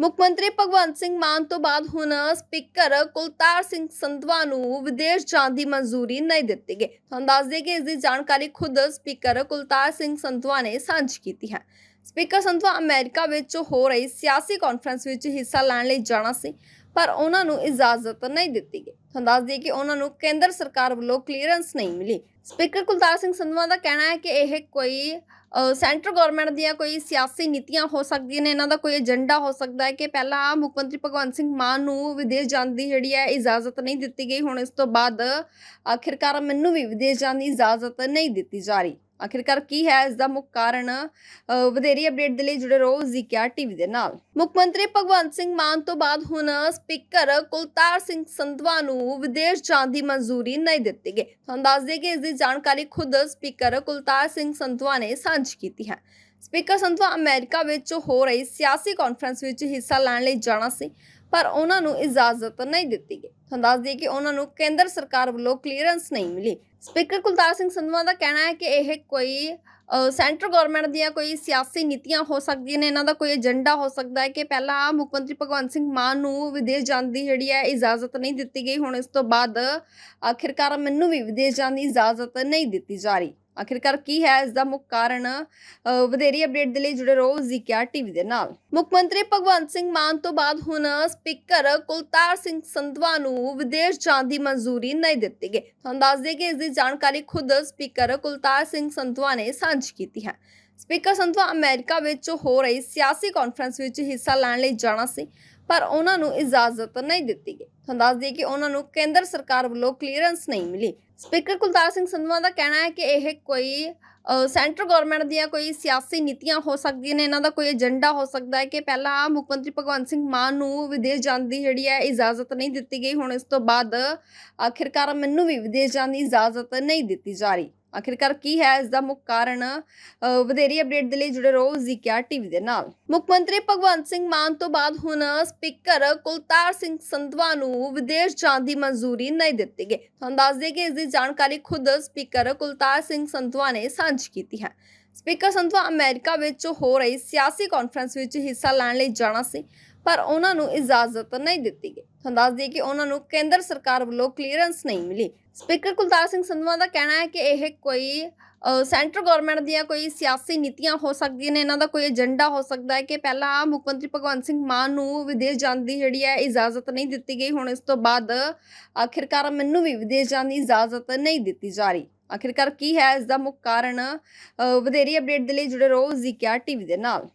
ਮੁੱਖ ਮੰਤਰੀ ਭਗਵੰਤ ਸਿੰਘ ਮਾਨ ਤੋਂ ਬਾਅਦ ਹੁਣ ਸਪੀਕਰ ਕੁਲਤਾਰ ਸਿੰਘ ਸੰਧਵਾ ਨੂੰ ਵਿਦੇਸ਼ ਜਾਣ ਦੀ ਮਨਜ਼ੂਰੀ ਨਹੀਂ ਦਿੱਤੀ ਗਈ। ਤੁਹਾਨੂੰ ਦੱਸ ਦਈਏ ਕਿ ਇਸ ਦੀ ਜਾਣਕਾਰੀ ਖੁਦ ਸਪੀਕਰ ਕੁਲਤਾਰ ਸਿੰਘ ਸੰਧਵਾ ਨੇ ਸਾਂਝੀ ਕੀਤੀ ਹੈ। ਸਪੀਕਰ ਸੰਧਵਾ ਅਮਰੀਕਾ ਵਿੱਚ ਹੋ ਰਹੀ ਸਿਆਸੀ ਕਾਨਫਰੰਸ ਵਿੱਚ ਹਿੱਸਾ ਲੈਣ ਲਈ ਜਾਣਾ ਸੀ, ਪਰ ਉਹਨਾਂ ਨੂੰ ਇਜਾਜ਼ਤ ਨਹੀਂ ਦਿੱਤੀ ਗਈ। ਤੁਹਾਨੂੰ ਦੱਸ ਦਈਏ ਕਿ ਉਹਨਾਂ ਨੂੰ ਕੇਂਦਰ ਸਰਕਾਰ ਵੱਲੋਂ ਕਲੀਅਰੈਂਸ ਨਹੀਂ ਮਿਲੀ। ਸਪੀਕਰ ਕੁਲਤਾਰ ਸਿੰਘ ਸੰਧਵਾ ਦਾ ਕਹਿਣਾ ਹੈ ਕਿ ਇਹ ਕੋਈ ਸੈਂਟਰ ਗਵਰਨਮੈਂਟ ਦੀਆਂ ਕੋਈ ਸਿਆਸੀ ਨੀਤੀਆਂ ਹੋ ਸਕਦੀਆਂ ਨੇ, ਇਹਨਾਂ ਦਾ ਕੋਈ ਏਜੰਡਾ ਹੋ ਸਕਦਾ ਹੈ ਕਿ ਪਹਿਲਾਂ ਮੁੱਖ ਮੰਤਰੀ ਭਗਵੰਤ ਸਿੰਘ ਮਾਨ ਨੂੰ ਵਿਦੇਸ਼ ਜਾਣ ਦੀ ਜਿਹੜੀ ਹੈ ਇਜਾਜ਼ਤ ਨਹੀਂ ਦਿੱਤੀ ਗਈ, ਹੁਣ ਇਸ ਤੋਂ ਬਾਅਦ ਆਖਿਰਕਾਰ ਮੈਨੂੰ ਵੀ ਵਿਦੇਸ਼ ਜਾਣ ਦੀ ਇਜਾਜ਼ਤ ਨਹੀਂ ਦਿੱਤੀ ਜਾ ਰਹੀ। ਆਖਿਰਕਾਰ ਕੀ ਹੈ ਇਸ ਦਾ ਮੁੱਖ ਕਾਰਨ? ਅ, ਵਧੇਰੀ ਅਪਡੇਟ ਦੇ ਲਈ ਜੁੜੇ ਰਹੋ ਜ਼ੀਕਿਆ ਟੀਵੀ ਦੇ ਨਾਲ। ਮੁੱਖ ਮੰਤਰੀ ਭਗਵੰਤ ਸਿੰਘ ਮਾਨ ਤੋਂ ਬਾਅਦ ਹੁਣ ਸਪੀਕਰ ਕੁਲਤਾਰ ਸਿੰਘ ਸੰਧਵਾ ਨੂੰ ਵਿਦੇਸ਼ ਜਾਣ ਦੀ ਮਨਜ਼ੂਰੀ ਨਹੀਂ ਦਿੱਤੀ ਗਈ। ਤੁਹਾਨੂੰ ਦੱਸ ਦਈਏ ਕਿ ਇਸ ਦੀ ਜਾਣਕਾਰੀ ਖੁਦ ਸਪੀਕਰ ਕੁਲਤਾਰ ਸਿੰਘ ਸੰਧਵਾ ਨੇ ਸਾਂਝੀ ਕੀਤੀ ਹੈ। ਸਪੀਕਰ ਸੰਧਵਾ ਅਮਰੀਕਾ ਵਿੱਚ ਹੋ ਰਹੀ ਸਿਆਸੀ ਕਾਨਫਰੰਸ ਵਿੱਚ ਹਿੱਸਾ ਲੈਣ ਲਈ ਜਾਣਾ ਸੀ। ਪਰ ਉਹਨਾਂ ਨੂੰ ਇਜਾਜ਼ਤ ਨਹੀਂ ਦਿੱਤੀ ਗਈ। ਤੁਹਾਨੂੰ ਦੱਸ ਦਈਏ ਕਿ ਉਹਨਾਂ ਨੂੰ ਕੇਂਦਰ ਸਰਕਾਰ ਵੱਲੋਂ ਕਲੀਅਰੈਂਸ ਨਹੀਂ ਮਿਲੀ। ਸਪੀਕਰ ਕੁਲਤਾਰ ਸਿੰਘ ਸੰਧਵਾ ਦਾ ਕਹਿਣਾ ਹੈ ਕਿ ਇਹ ਕੋਈ ਸੈਂਟਰ ਗਵਰਨਮੈਂਟ ਦੀਆਂ ਕੋਈ ਸਿਆਸੀ ਨੀਤੀਆਂ ਹੋ ਸਕਦੀਆਂ ਨੇ, ਇਹਨਾਂ ਦਾ ਕੋਈ ਏਜੰਡਾ ਹੋ ਸਕਦਾ ਹੈ ਕਿ ਪਹਿਲਾਂ ਮੁੱਖ ਮੰਤਰੀ ਭਗਵੰਤ ਸਿੰਘ ਮਾਨ ਨੂੰ ਵਿਦੇਸ਼ ਜਾਣ ਦੀ ਜਿਹੜੀ ਹੈ ਇਜਾਜ਼ਤ ਨਹੀਂ ਦਿੱਤੀ ਗਈ। ਹੁਣ ਇਸ ਤੋਂ ਬਾਅਦ ਆਖਿਰਕਾਰ ਮੈਨੂੰ ਵੀ ਵਿਦੇਸ਼ ਜਾਣ ਦੀ ਇਜਾਜ਼ਤ ਨਹੀਂ ਦਿੱਤੀ ਜਾ ਰਹੀ। ਆਖਿਰਕਾਰ ਕੀ ਹੈ? ਇਸ ਦਾ ਮੁੱਖ ਕਾਰਨ ਵਧੇਰੀ ਅਪਡੇਟ ਦੇ ਲਈ ਜੁੜੇ ਰਹੋ ਜ਼ੀਕਿਆ ਟੀਵੀ ਦੇ ਨਾਲ। ਮੁੱਖ ਮੰਤਰੀ ਭਗਵੰਤ ਸਿੰਘ ਮਾਨ ਤੋਂ ਬਾਅਦ ਹੁਣ ਸਪੀਕਰ ਕੁਲਤਾਰ ਸਿੰਘ ਸੰਧਵਾ ਨੂੰ ਵਿਦੇਸ਼ ਜਾਣ ਦੀ ਮਨਜ਼ੂਰੀ ਨਹੀਂ ਦਿੱਤੀ ਗਈ। ਤੁਹਾਨੂੰ ਦੱਸ ਦਈਏ ਕਿ ਇਸ ਦੀ ਜਾਣਕਾਰੀ ਖੁਦ ਸਪੀਕਰ ਕੁਲਤਾਰ ਸਿੰਘ ਸੰਧਵਾ ਨੇ ਸਾਂਝੀ ਕੀਤੀ ਹੈ। ਸਪੀਕਰ ਸੰਧਵਾ ਅਮਰੀਕਾ ਵਿੱਚ ਹੋ ਰਹੀ ਸਿਆਸੀ ਕਾਨਫਰੰਸ ਵਿੱਚ ਹਿੱਸਾ ਲੈਣ ਲਈ ਜਾਣਾ ਸੀ। ਪਰ ਉਹਨਾਂ ਨੂੰ ਇਜਾਜ਼ਤ ਨਹੀਂ ਦਿੱਤੀ ਗਈ। ਤੁਹਾਨੂੰ ਦੱਸ ਦਈਏ ਕਿ ਉਹਨਾਂ ਨੂੰ ਕੇਂਦਰ ਸਰਕਾਰ ਵੱਲੋਂ ਕਲੀਅਰੈਂਸ ਨਹੀਂ ਮਿਲੀ। ਸਪੀਕਰ ਕੁਲਤਾਰ ਸਿੰਘ ਸੰਧਵਾ ਦਾ ਕਹਿਣਾ ਹੈ ਕਿ ਇਹ ਕੋਈ ਸੈਂਟਰ ਗਵਰਨਮੈਂਟ ਦੀਆਂ ਕੋਈ ਸਿਆਸੀ ਨੀਤੀਆਂ ਹੋ ਸਕਦੀਆਂ ਨੇ, ਇਹਨਾਂ ਦਾ ਕੋਈ ਏਜੰਡਾ ਹੋ ਸਕਦਾ ਹੈ ਕਿ ਪਹਿਲਾਂ ਮੁੱਖ ਮੰਤਰੀ ਭਗਵੰਤ ਸਿੰਘ ਮਾਨ ਨੂੰ ਵਿਦੇਸ਼ ਜਾਣ ਦੀ ਜਿਹੜੀ ਹੈ ਇਜਾਜ਼ਤ ਨਹੀਂ ਦਿੱਤੀ ਗਈ। ਹੁਣ ਇਸ ਤੋਂ ਬਾਅਦ ਆਖਿਰਕਾਰ ਮੈਨੂੰ ਵੀ ਵਿਦੇਸ਼ ਜਾਣ ਦੀ ਇਜਾਜ਼ਤ ਨਹੀਂ ਦਿੱਤੀ ਜਾ ਰਹੀ। ਆਖਿਰਕਾਰ ਕੀ ਹੈ ਇਸ ਦਾ ਮੁੱਖ ਕਾਰਨ? ਵਧੇਰੀ ਅਪਡੇਟ ਦੇ ਲਈ ਜੁੜੇ ਰਹੋ ਜ਼ੀਕਿਆ ਟੀਵੀ ਦੇ ਨਾਲ। ਮੁੱਖ ਮੰਤਰੀ ਭਗਵੰਤ ਸਿੰਘ ਮਾਨ ਤੋਂ ਬਾਅਦ ਹੁਣ ਸਪੀਕਰ ਕੁਲਤਾਰ ਸਿੰਘ ਸੰਧਵਾ ਨੂੰ ਵਿਦੇਸ਼ ਜਾਣ ਦੀ ਮਨਜ਼ੂਰੀ ਨਹੀਂ ਦਿੱਤੀ ਗਈ। ਤੁਹਾਨੂੰ ਦੱਸ ਦਈਏ ਕਿ ਇਸ ਦੀ ਜਾਣਕਾਰੀ ਖੁਦ ਸਪੀਕਰ ਕੁਲਤਾਰ ਸਿੰਘ ਸੰਧਵਾ ਨੇ ਸਾਂਝੀ ਕੀਤੀ ਹੈ। ਸਪੀਕਰ ਸੰਧਵਾ ਅਮਰੀਕਾ ਵਿੱਚ ਹੋ ਰਹੀ ਸਿਆਸੀ ਕਾਨਫਰੰਸ ਵਿੱਚ ਹਿੱਸਾ ਲੈਣ ਲਈ ਜਾਣਾ ਸੀ। ਪਰ ਉਹਨਾਂ ਨੂੰ ਇਜਾਜ਼ਤ ਨਹੀਂ ਦਿੱਤੀ ਗਈ। ਤੁਹਾਨੂੰ ਦੱਸ ਦਈਏ ਕਿ ਉਹਨਾਂ ਨੂੰ ਕੇਂਦਰ ਸਰਕਾਰ ਵੱਲੋਂ ਕਲੀਅਰੈਂਸ ਨਹੀਂ ਮਿਲੀ। ਸਪੀਕਰ ਕੁਲਤਾਰ ਸਿੰਘ ਸੰਧਵਾ ਦਾ ਕਹਿਣਾ ਹੈ ਕਿ ਇਹ ਕੋਈ ਸੈਂਟਰ ਗਵਰਨਮੈਂਟ ਦੀਆਂ ਕੋਈ ਸਿਆਸੀ ਨੀਤੀਆਂ ਹੋ ਸਕਦੀਆਂ ਨੇ ਇਹਨਾਂ ਦਾ ਕੋਈ ਏਜੰਡਾ ਹੋ ਸਕਦਾ ਹੈ ਕਿ ਪਹਿਲਾਂ ਮੁੱਖ ਮੰਤਰੀ ਭਗਵੰਤ ਸਿੰਘ ਮਾਨ ਨੂੰ ਵਿਦੇਸ਼ ਜਾਣ ਦੀ ਜਿਹੜੀ ਹੈ ਇਜਾਜ਼ਤ ਨਹੀਂ ਦਿੱਤੀ ਗਈ। ਹੁਣ ਇਸ ਤੋਂ ਬਾਅਦ ਆਖਿਰਕਾਰ ਮੈਨੂੰ ਵੀ ਵਿਦੇਸ਼ ਜਾਣ ਦੀ ਇਜਾਜ਼ਤ ਨਹੀਂ ਦਿੱਤੀ ਜਾ ਰਹੀ। ਆਖਿਰਕਾਰ ਕੀ ਹੈ ਇਸ ਦਾ ਮੁੱਖ ਕਾਰਨ ਅ, ਵਧੇਰੀ ਅਪਡੇਟ ਦੇ ਲਈ ਜੁੜੇ ਰਹੋ ਜ਼ੀਕਿਆ ਟੀਵੀ ਦੇ ਨਾਲ।